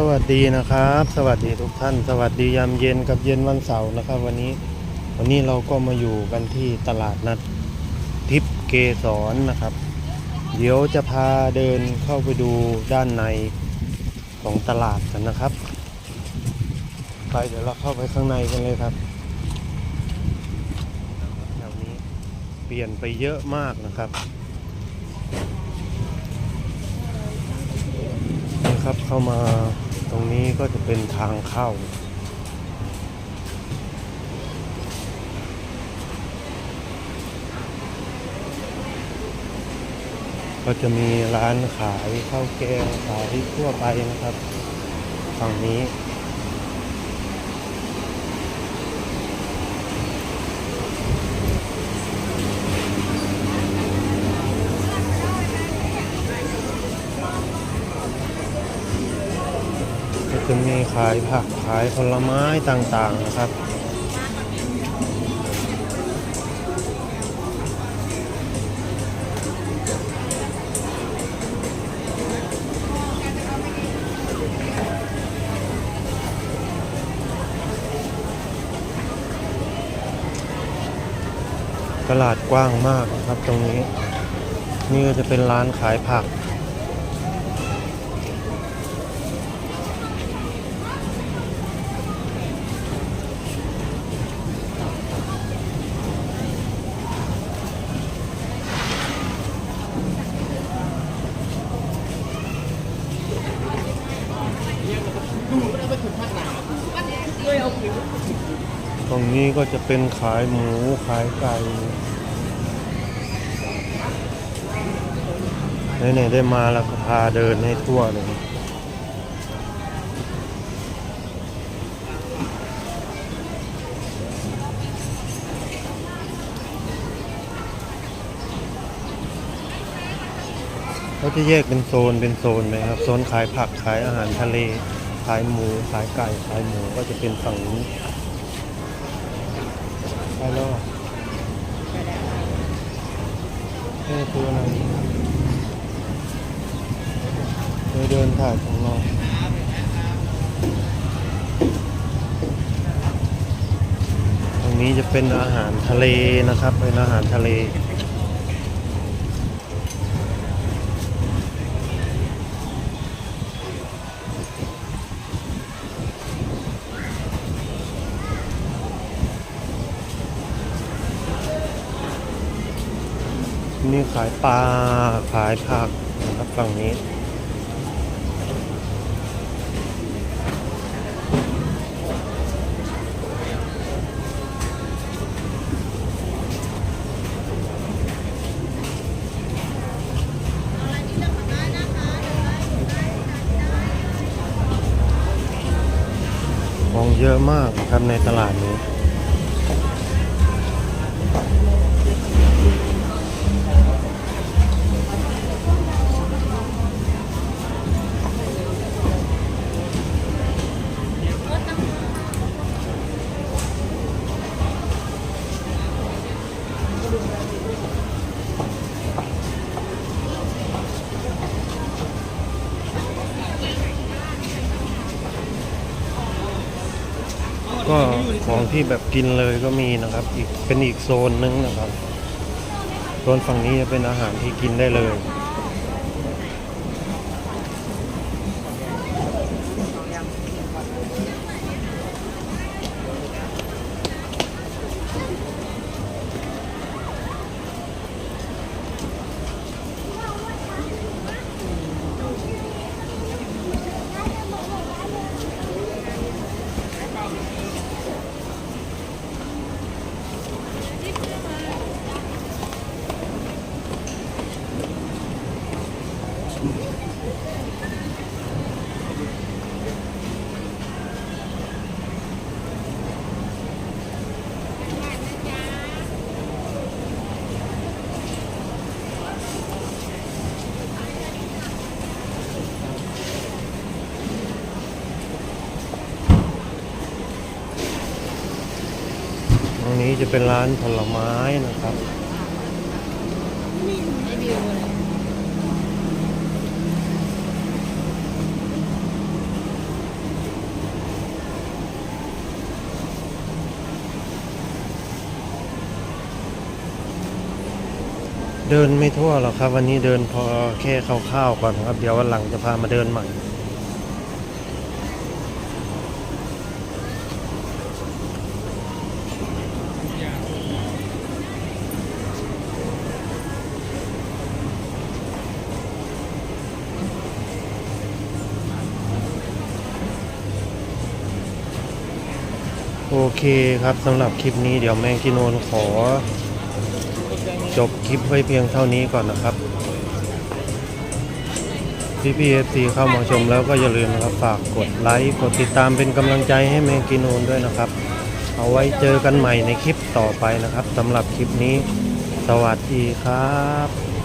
สวัสดีนะครับ สวัสดีทุกท่าน สวัสดียามเย็นกับเย็นวันเสาร์นะครับ วันนี้วันนี้เราก็มาอยู่กันที่ตลาดนัดทิพย์เกสรนะครับ เดี๋ยวจะพาเดินเข้าไปดูด้านในของตลาดกันนะครับ ไปเดี๋ยวเราเข้าไปข้างในกันเลยครับแถวนี้เปลี่ยนไปเยอะมากนะครับนะครับเข้ามา รงนี้ก็จะเป็นทางเข้า ก็จะมีร้านขายข้าวแกงขายทั่วไปนะครับ ฝั่งนี้็มีขายผักขายผลไม้ต่างๆนะครับ ตลาดกว้างมากนะครับตรงนี้ นี่ก็จะเป็นร้านขายผัก ตรงนี้ก็จะเป็นขายหมูขายไก่ไหนๆได้มาแล้วก็พาเดินให้ทั่วเลยเขาจะแยกเป็นโซนเป็นโซนเลยครับ โซนขายผักขายอาหารทะเล ขายหมูขายไก่ขายหมูก็จะเป็นฝั่งนี้ ไปแล้วนี่คืออะไรเดินเดินถ่ายของเราตรงนี้จะเป็นอาหารทะเลนะครับ เป็นอาหารทะเล นี่ขายปลา ขายผักนะครับฝั่งนี้ ของเยอะมากนะครับในตลาดนี้ ก็ของที่แบบกินเลยก็มีนะครับ อีกเป็นอีกโซนนึงนะครับโซนฝั่งนี้จะเป็นอาหารที่กินได้เลย นี้จะเป็นร้านผลไม้นะครับ เดินไม่ทั่วหรอกครับ วันนี้เดินพอแค่คร่าวๆก่อนครับ เดี๋ยววันหลังจะพามาเดินใหม่ โอเคครับสำหรับคลิปนี้เดี๋ยวแมงกิโนนขอ จบคลิปไว้เพียงเท่านี้ก่อนนะครับพี่พีเอฟซีเข้ามาชมแล้วก็อย่าลืมนะครับฝากกดไลค์กดติดตามเป็นกำลังใจให้แมงกิโนนด้วยนะครับ เอาไว้เจอกันใหม่ในคลิปต่อไปนะครับสำหรับคลิปนี้ สวัสดีครับ